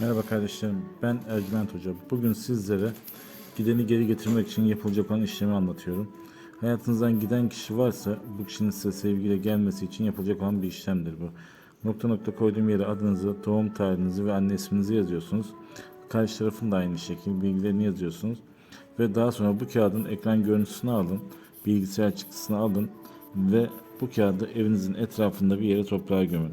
Merhaba kardeşlerim, ben Ercüment Hoca. Bugün sizlere gideni geri getirmek için yapılacak olan işlemi anlatıyorum. Hayatınızdan giden kişi varsa bu kişinin size sevgiyle gelmesi için yapılacak olan bir işlemdir bu. Nokta nokta koyduğum yere adınızı, doğum tarihinizi ve anne isminizi yazıyorsunuz. Karşı tarafın da aynı şekilde bilgilerini yazıyorsunuz. Ve daha sonra bu kağıdın ekran görüntüsünü alın, bilgisayar çıktısını alın ve bu kağıdı evinizin etrafında bir yere toprağa gömün.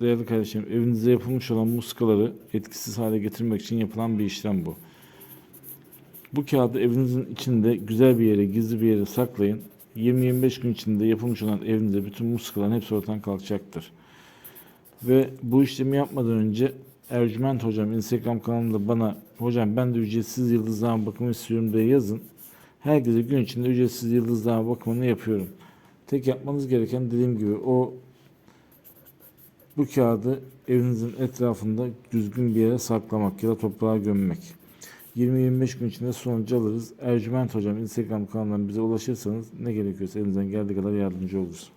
değerli kardeşim evinizde yapılmış olan muskaları etkisiz hale getirmek için yapılan bir işlem bu. Bu kağıdı evinizin içinde güzel bir yere, gizli bir yere saklayın. 20-25 gün içinde yapılmış olan evinizde bütün muskaların hepsi ortadan kalkacaktır. Ve bu işlemi yapmadan önce Ercüment Hocam Instagram kanalında bana hocam ben de ücretsiz yıldızlama bakımı istiyorum diye yazın. Herkese gün içinde ücretsiz yıldızlama bakımını yapıyorum. Tek yapmanız gereken dediğim gibi o bu kağıdı evinizin etrafında düzgün bir yere saklamak ya da toprağa gömmek. 20-25 gün içinde sonucu alırız. Ercüment Hocam Instagram kanalından bize ulaşırsanız ne gerekiyorsa elinizden geldiği kadar yardımcı oluruz.